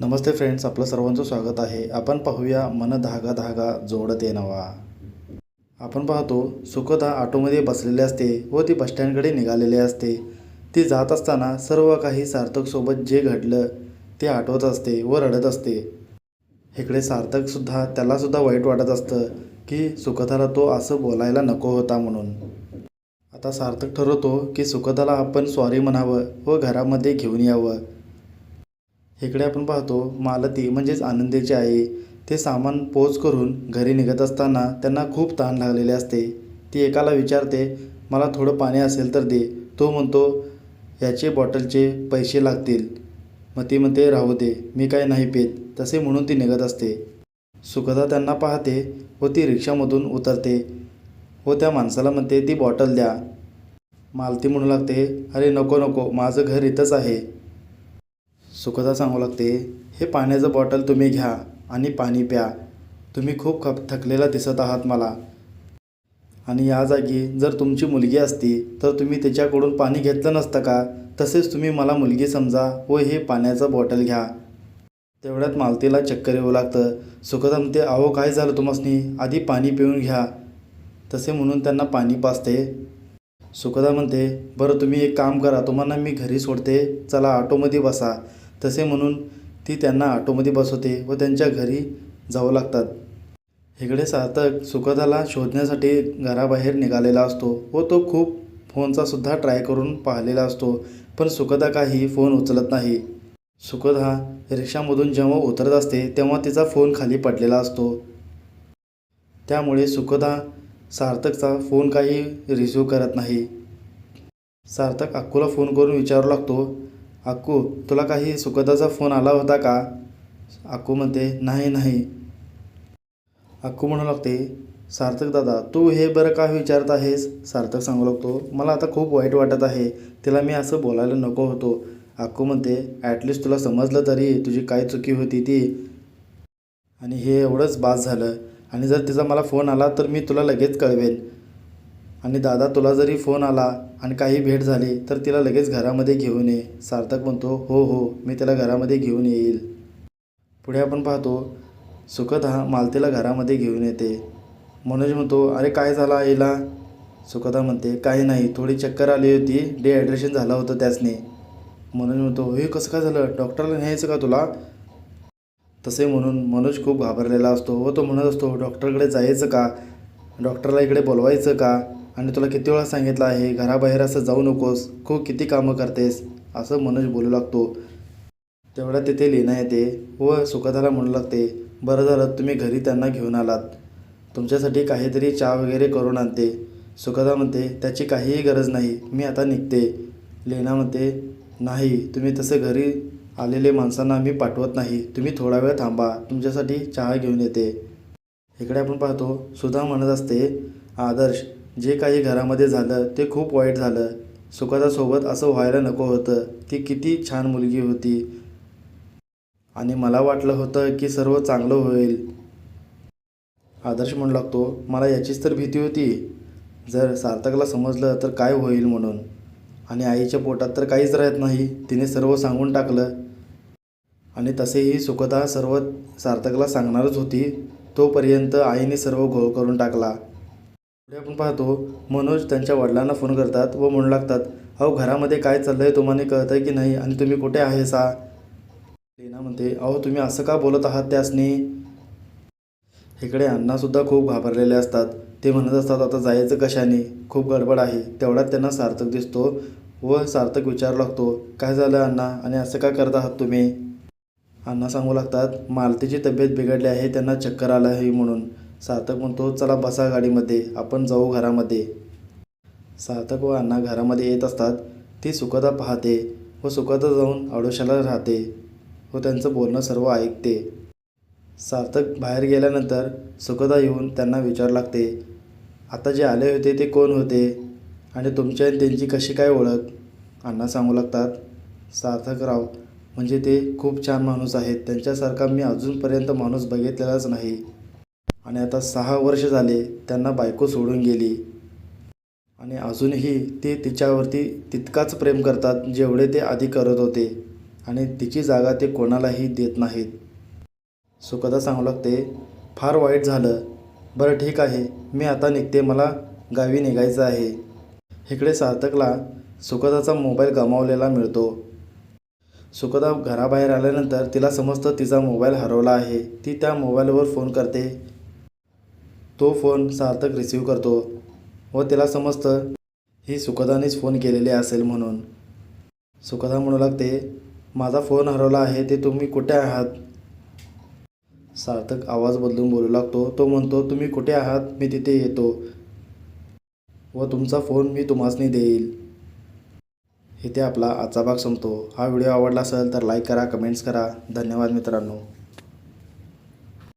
नमस्ते friends आपलं सर्वांचं स्वागत आहे. आपण पाहूया मन धागा धागा जोडते नवा. आपण पाहतो सुखदा ऑटोमध्ये बसलेले असते व ती बसस्टँडकडे निघालेली असते. ती जात असताना सर्व काही सार्थकसोबत जे घडलं ते आठवत असते व रडत असते. इकडे सार्थकसुद्धा त्यालासुद्धा वाईट वाटत असतं की सुखदाला तो असं बोलायला नको होता म्हणून. आता सार्थक ठरवतो की सुखदाला आपण सॉरी म्हणावं व घरामध्ये घेऊन यावं. इकडे आपण पाहतो मालती म्हणजेच आनंदीची आई. ते सामान पोच करून घरी निघत असताना त्यांना खूप ताण लागलेले असते. ती एकाला विचारते मला थोडं पाणी असेल तर दे. तो म्हणतो याचे बॉटलचे पैसे लागतील. मग ती म्हणते राहू दे मी काय नाही पेत. तसे म्हणून ती निघत असते. सुखदा त्यांना पाहते व ती रिक्षामधून उतरते व त्या माणसाला म्हणते ती बॉटल द्या. मालती म्हणू लागते अरे नको नको माझं घर इथंच आहे. सुखदा सांगू लागते हे पाण्याचं बॉटल तुम्ही घ्या आणि पाणी प्या. तुम्ही खूप खप थकलेला दिसत आहात मला. आणि या जागी जर तुमची मुलगी असती तर तुम्ही तिच्याकडून पाणी घेतलं नसतं का? तसेच तुम्ही मला मुलगी समजा. व हे पाण्याचं बॉटल घ्या. तेवढ्यात मालतीला चक्कर येऊ लागतं. सुखदा म्हणते अहो काय झालं तुम्हासनी? आधी पाणी पिऊन घ्या. तसे म्हणून त्यांना पाणी पाजते. सुखदा म्हणते बरं तुम्ही एक काम करा. तुम्हाला मी घरी सोडते. चला ऑटोमध्ये बसा. तसे म्हणून ती त्यांना ऑटोमध्ये बसवते व त्यांच्या घरी जाऊ लागतात. इकडे सार्थक सुखदाला शोधण्यासाठी घराबाहेर निघालेला असतो व तो खूप फोनचा सुद्धा ट्राय करून पाहिलेला असतो पण सुखदा काही फोन उचलत नाही. सुखदा रिक्षामधून जेव्हा उतरत असते तेव्हा तिचा फोन खाली पडलेला असतो. त्यामुळे सुखदा सार्थकचा फोन काही रिसिव्ह करत नाही. सार्थक अक्कूला फोन करून विचारू लागतो अक्कू तुला काही सुखदाचा फोन आला होता का? अक्कू म्हणते नाही नाही. अक्कू म्हणू लागते सार्थक दादा तू हे बरं का विचारत आहेस? सार्थक सांगू लागतो मला आता खूप वाईट वाटत आहे तिला मी असं बोलायला नको होतो. अक्कू म्हणते ॲटलिस्ट तुला समजलं तरी तुझी काय चुकी होती ती. आणि हे एवढंच बास झालं. आणि जर तिचा मला फोन आला तर मी तुला लगेच कळवेन. आणि दादा तुला जरी फोन आला आणि काही भेट झाली तर तिला लगेच घरामध्ये घेऊन ये. सार्थक म्हणतो हो हो मी तिला घरामध्ये घेऊन येईल. पुढे आपण पाहतो सुखदा मालतीला घरामध्ये घेऊन येते. मनोज म्हणतो अरे काय झालं आईला? सुखदा म्हणते काही नाही थोडी चक्कर आली होती. डिहायड्रेशन झालं होतं त्याचने मनोज म्हणतो हे कसं काय झालं? डॉक्टरला न्यायचं का तुला? तसे म्हणून मनोज खूप घाबरलेला असतो व तो म्हणत असतो डॉक्टरकडे जायचं का? डॉक्टरला इकडे बोलवायचं का? आणि तुला किती वेळा सांगितलं आहे घराबाहेर असं जाऊ नकोस खूप किती कामं करतेस असं मनोज बोलू लागतो. तेवढ्या तिथे लिहिणं येते व सुखदाला म्हणू लागते बरं झालं तुम्ही घरी त्यांना घेऊन आलात. तुमच्यासाठी काहीतरी चहा वगैरे करून आणते. सुखदा म्हणते त्याची काहीही गरज नाही मी आता निघते. लेना म्हणते नाही तुम्ही तसं घरी आलेले माणसांना मी पाठवत नाही तुम्ही थोडा वेळ थांबा तुमच्यासाठी चहा घेऊन येते. इकडे आपण पाहतो सुधा म्हणत असते आदर्श जे काही घरामध्ये झालं ते खूप वाईट झालं. सुखदासोबत असं व्हायला नको होतं ती किती छान मुलगी होती. आणि मला वाटलं होतं की सर्व चांगलं होईल. आदर्श म्हणू लागतो मला याचीच तर भीती होती. जर सार्थकला समजलं तर काय होईल म्हणून. आणि आईच्या पोटात तर काहीच राहत नाही तिने सर्व सांगून टाकलं. आणि तसेही सुखदा सर्व सार्थकला सांगणारच होती. तोपर्यंत आईने सर्व घोळ करून टाकला. पुढे आपण पाहतो मनोज त्यांच्या वडिलांना फोन करतात व म्हणू लागतात अहो घरामध्ये काय चाललं आहे तुम्हाला कळतं आहे की नाही? आणि तुम्ही कुठे आहे सा? लेना म्हणते अहो तुम्ही असं का बोलत आहात त्यासनी? इकडे अण्णासुद्धा खूप घाबरलेले असतात. ते म्हणत असतात आता जायचं कशाने? खूप गडबड आहे. तेवढ्यात त्यांना सार्थक दिसतो व सार्थक विचारू लागतो काय झालं अण्णा? आणि असं का करत आहात तुम्ही? अण्णा सांगू लागतात मालतीची तब्येत बिघडली आहे त्यांना चक्कर आलं आहे म्हणून. सार्थक म्हणतो चला बसा गाडीमध्ये आपण जाऊ घरामध्ये. सार्थक व अण्णा घरामध्ये येत असतात. ती सुखदा पाहते व सुखदा जाऊन आडोशाला राहते व त्यांचं बोलणं सर्व ऐकते. सार्थक बाहेर गेल्यानंतर सुखदा येऊन त्यांना विचारू लागते आता जे आले होते ते कोण होते? आणि तुमच्या आणि त्यांची कशी काय ओळख? अण्णा सांगू लागतात सार्थकराव म्हणजे ते खूप छान माणूस आहेत. त्यांच्यासारखा मी अजूनपर्यंत माणूस बघितलेलाच नाही. आणि आता सहा वर्ष झाले त्यांना बायको सोडून गेली. आणि अजूनही ते तिच्यावरती तितकाच प्रेम करतात जेवढे ते आधी करत होते. आणि तिची जागा ते कोणालाही देत नाहीत. सुखदा सांगू लागते फार वाईट झालं. बरं ठीक आहे मी आता निघते मला गावी निघायचं आहे. इकडे सार्थकला सुखदाचा मोबाईल गमावलेला मिळतो. सुखदा घराबाहेर आल्यानंतर तिला समजतं तिचा मोबाईल हरवला आहे. ती त्या मोबाईलवर फोन करते तो फोन सार्थक रिसीव करतो व त्याला समजतं ही सुखदानेच फोन केलेली असेल म्हणून. सुखदा म्हणू लागते माझा फोन हरवला आहे ते तुम्ही कुठे आहात? सार्थक आवाज बदलून बोलू लागतो तो म्हणतो तुम्ही कुठे आहात? मी तिथे येतो व तुमचा फोन मी तुम्हासनी देईल. इथे आपला आजचा भाग संपतो. हा व्हिडिओ आवडला असेल तर लाईक करा कमेंट्स करा. धन्यवाद मित्रांनो.